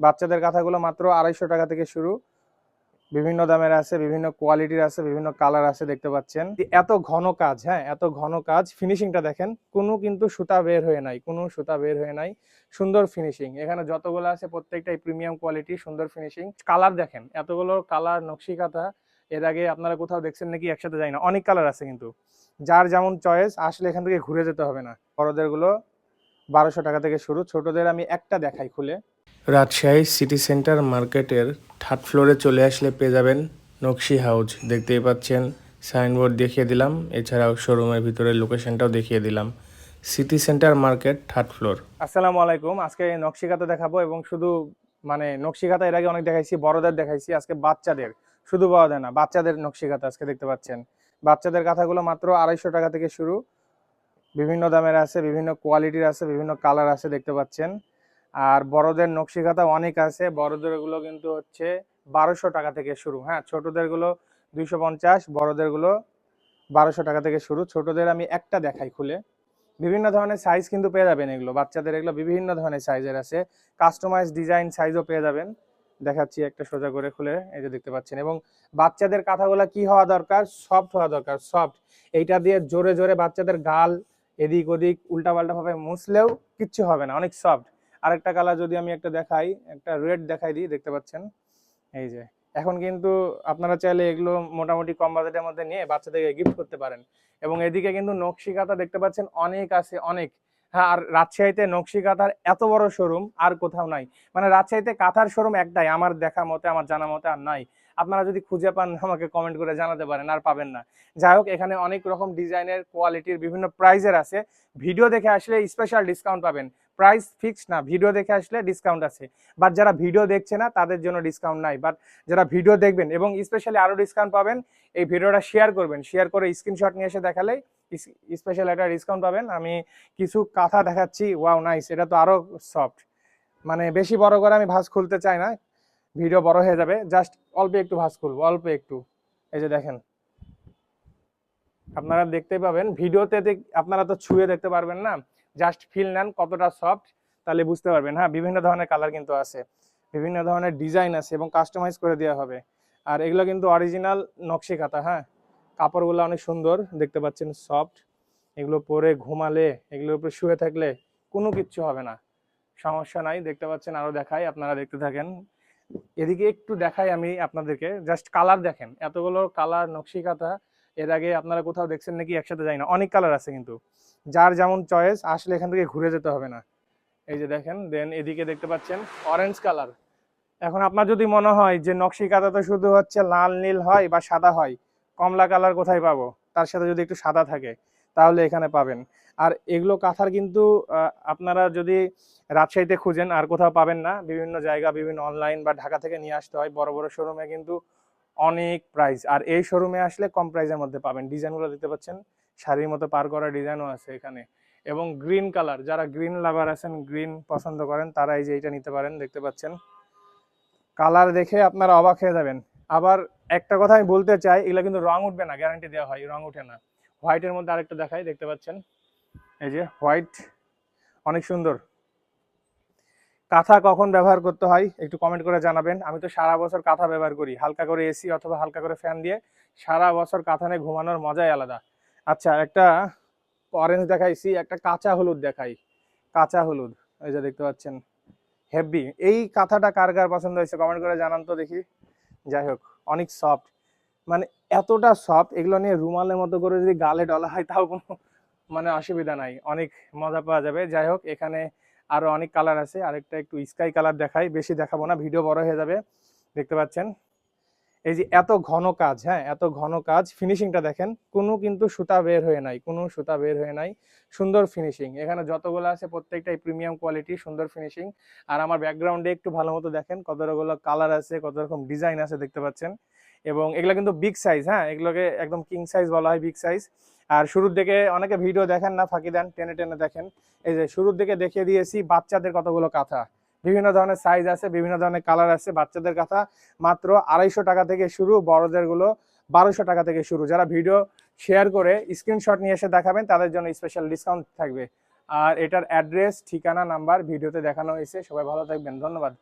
বাচ্চাদের কাঁথাগুলো মাত্র আড়াইশো টাকা থেকে শুরু। বিভিন্ন দামের আছে, বিভিন্ন কোয়ালিটির আছে, বিভিন্ন কালার আছে, দেখতে পাচ্ছেন। এত ঘন কাজ হ্যাঁ এত ঘন কাজ। ফিনিশিংটা দেখেন, কোনো কিন্তু সুতা বের হয়ে নাই, কোনো সুতা বের হয়ে নাই। সুন্দর ফিনিশিং, এখানে যতগুলো আছে প্রত্যেকটাই প্রিমিয়াম কোয়ালিটি, সুন্দর ফিনিশিং। কালার দেখেন, এতগুলো কালার নকশি কাঁথা এর আগে আপনারা কোথাও দেখছেন নাকি, একসাথে যাই না, অনেক কালার আছে কিন্তু। যার যেমন চয়েস, আসলে এখান থেকে ঘুরে যেতে হবে না। বড়দেরগুলো বারোশো টাকা থেকে শুরু, ছোটদের আমি একটা দেখাই খুলে। রাজশাহী সিটি সেন্টার মার্কেটের থার্ড ফ্লোরে চলে আসলে পেয়ে যাবেন নকশি হাউস দেখতেই পাচ্ছেন, সাইনবোর্ড দেখিয়ে দিলাম, এছাড়াও শোরুমের ভিতরে লোকেশনটাও দেখিয়ে দিলাম। City centre market, third floor. আসসালামু আলাইকুম, আজকে নকশিকাতা দেখাবো এবং শুধু মানে নকশিকাতা এর আগে অনেক দেখাইছি, বড়দের দেখাইছি, আজকে বাচ্চাদের, শুধু বড়দের না, বাচ্চাদের নকশিকাতা আজকে দেখতে পাচ্ছেন। বাচ্চাদের কাঁথাগুলো মাত্র আড়াইশো টাকা থেকে শুরু, বিভিন্ন দামের আছে, বিভিন্ন কোয়ালিটির আছে, বিভিন্ন কালার আছে, দেখতে পাচ্ছেন। আর বড়দের নকশি খাতা অনেক আছে। বড়দেরগুলো কিন্তু হচ্ছে বারোশো টাকা থেকে শুরু। হ্যাঁ ছোটদেরগুলো দুইশো পঞ্চাশ বড়দেরগুলো বারোশো টাকা থেকে শুরু। ছোটদের আমি একটা দেখাই খুলে। বিভিন্ন ধরনের সাইজ কিন্তু পেয়ে যাবেন এগুলো। বাচ্চাদের এগুলো বিভিন্ন ধরনের সাইজের আছে। কাস্টমাইজ ডিজাইন সাইজও পেয়ে যাবেন। দেখাচ্ছি একটা সোজা করে খুলে। এই যে দেখতে পাচ্ছেন। এবং বাচ্চাদের কাঁথাগুলো কি হওয়া দরকার? সফট হওয়া দরকার। সফট এইটা দিয়ে জোরে জোরে বাচ্চাদের গাল এদিক ওদিক উল্টাপাল্টা ভাবে মুছলেও কিচ্ছু হবে না। অনেক সফট আরেকটা কালার যদি আমি একটা দেখাই, একটা রেড দেখাই দিই, দেখতে পাচ্ছেন? এই যে, এখন কিন্তু আপনারা চাইলে এগুলো মোটামুটি কম বাজেটের মধ্যে নিয়ে বাচ্চাদেরকে গিফট করতে পারেন। এবং এদিকে কিন্তু নকশি কাঁথা দেখতে পাচ্ছেন, অনেক আছে, অনেক। হ্যাঁ আর রাজশাহীতে নকশি কাঁথার এত বড় শোরুম আর কোথাও নাই। মানে রাজশাহীতে কাঁথার শোরুম একটাই, আমার দেখা মতে, আমার জানা মতে আর নাই। আপনারা যদি খুঁজে পান, আমাকে কমেন্ট করে জানাতে পারেন, আর পাবেন না। যাই হোক, এখানে অনেক রকম ডিজাইনের কোয়ালিটির বিভিন্ন প্রাইজের আছে। ভিডিও দেখে আসলে স্পেশাল ডিসকাউন্ট পাবেন। প্রাইস ফিক্সড না ভিডিও দেখে আসলে ডিসকাউন্ট আছে। বাট যারা ভিডিও দেখছে না, তাদের জন্য ডিসকাউন্ট নাই। বাট যারা ভিডিও দেখবেন এবং স্পেশালি আরও ডিসকাউন্ট পাবেন, এই ভিডিওটা শেয়ার করবেন। শেয়ার করে স্ক্রিনশট নিয়ে এসে দেখালে স্পেশাল একটা ডিসকাউন্ট পাবেন। আমি কিছু কাঁথা দেখাচ্ছি। ওয়াও নাইস এটা তো আরও সফট মানে বেশি বড় করে আমি ভাঁজ খুলতে চাই না। ভিডিও বড় হয়ে যাবে। জাস্ট অল্প একটু ভাঁজ খুলবো, অল্প একটু। এই যে দেখেন। আপনারা দেখতে পাবেন ভিডিওতে আপনারা তো ছুঁয়ে দেখতে পারবেন না। জাস্ট ফিল নেন কতটা সফট তাহলে বুঝতে পারবেন। হ্যাঁ বিভিন্ন ধরনের কালার কিন্তু আছে। বিভিন্ন ধরনের ডিজাইন আছে এবং কাস্টমাইজ করে দেওয়া হবে। আর এগুলো কিন্তু অরিজিনাল নকশি খাতা হ্যাঁ? কাপড়গুলো অনেক সুন্দর, দেখতে পাচ্ছেন সফট এগুলো পরে ঘুমালে, এগুলোর উপরে শুয়ে থাকলে কোনো কিচ্ছু হবে না। সমস্যা নাই, দেখতে পাচ্ছেন আরও দেখাই, আপনারা দেখতে থাকেন। এদিকে একটু দেখাই আমি আপনাদেরকে জাস্ট কালার দেখেন। এতগুলো কালার নকশি কাঁথা এর আগে আপনারা কোথাও দেখছেন নাকি? একসাথে যাই না। অনেক কালার আছে কিন্তু। যার যেমন চয়েস আসলে এখান থেকে ঘুরে যেতে হবে না। এই যে দেখেন দেন এদিকে দেখতে পাচ্ছেন অরেঞ্জ কালার এখন আপনার যদি মনে হয় যে নকশি কাঁথা তো শুধু হচ্ছে লাল, নীল হয় বা সাদা হয়, কমলা কালার কোথায় পাবো? তার সাথে যদি একটু সাদা থাকে, তাহলে এখানে পাবেন। আর এগুলো কাঁথার কিন্তু আপনারা যদি রাজশাহীতে খুঁজেন, আর কোথাও পাবেন না। বিভিন্ন জায়গা, বিভিন্ন অনলাইন বা ঢাকা থেকে নিয়ে আসতে হয়। বড় বড় শোরুমে কিন্তু অনেক প্রাইস আর এই শোরুমে আসলে কম প্রাইসের মধ্যে পাবেন। ডিজাইনগুলো দেখতে পাচ্ছেন? শাড়ির মতো পার করা ডিজাইনও আছে এখানে। এবং গ্রিন কালার যারা গ্রিন লাভার আছেন গ্রিন পছন্দ করেন, তারা এই যে এটা নিতে পারেন, দেখতে পাচ্ছেন? কালার দেখে আপনারা অবাক হয়ে যাবেন। আবার একটা কথা আমি বলতে চাই, এগুলো কিন্তু রং উঠবে না গ্যারান্টি দেওয়া হয়, রং উঠে না। হোয়াইটের মধ্যে আরেকটা দেখাই, দেখতে পাচ্ছেন? এই যে হোয়াইট অনেক সুন্দর। কাঁথা কখন ব্যবহার করতে হয় একটু কমেন্ট করে জানাবেন। আমি তো সারা বছর কাঁথা ব্যবহার করি, হালকা করে এসি অথবা হালকা করে ফ্যান দিয়ে সারা বছর কাঁথা নিয়ে ঘুমানোর মজাই আলাদা। আচ্ছা একটা অরেঞ্জ দেখাইছি, একটা কাঁচা হলুদ দেখাই। কাঁচা হলুদ, এই যে দেখতে পাচ্ছেন হেভি এই কাঁথাটা কার কার পছন্দ হয়েছে কমেন্ট করে জানান তো দেখি। যাই হোক, অনেক সফট মানে এতটা সফট এগুলো নিয়ে রুমালের মতো করে যদি গালে ডলা হয় তাও কোনো মানে অসুবিধা নাই। অনেক মজা পাওয়া যাবে। যাই হোক, এখানে আরও অনেক কালার আছে, আরেকটা একটু স্কাই কালার দেখাই, বেশি দেখাবো না ভিডিও বড় হয়ে যাবে, দেখতে পাচ্ছেন? এই যে এত ঘন কাজ হ্যাঁ এত ঘন কাজ ফিনিশিংটা দেখেন, কোনো কিন্তু সুতা বের হয়ে নাই, কোনো সুতা বের হয়ে নাই, সুন্দর ফিনিশিং এখানে যতগুলো আছে প্রত্যেকটাই প্রিমিয়াম কোয়ালিটি সুন্দর ফিনিশিং আর আমার ব্যাকগ্রাউন্ডে একটু ভালো মতো দেখেন কতগুলো কালার আছে, কত রকম ডিজাইন আছে, দেখতে পাচ্ছেন, এবং এগুলো কিন্তু বিগ সাইজ হ্যাঁ এগুলোকে একদম কিং সাইজ বলা হয় বিগ সাইজ আর শুরুর দিকে অনেকে ভিডিও দেখেন না, ফাঁকি দেন, টেনে টেনে দেখেন। এই যে শুরুর দিকে দেখিয়ে দিয়েছি, বাচ্চাদের কতগুলো কাঁথা। বিভিন্ন ধরনের সাইজ আছে, বিভিন্ন ধরনের কালার আছে, বাচ্চাদের কাঁথা মাত্র আড়াইশো টাকা থেকে শুরু বড়দেরগুলো বারোশো টাকা থেকে শুরু। যারা ভিডিও শেয়ার করে স্ক্রিনশট নিয়ে এসে দেখাবেন, তাদের জন্য স্পেশাল ডিসকাউন্ট থাকবে। আর এটার অ্যাড্রেস ঠিকানা নাম্বার ভিডিওতে দেখানো হয়েছে। সবাই ভালো থাকবেন, ধন্যবাদ।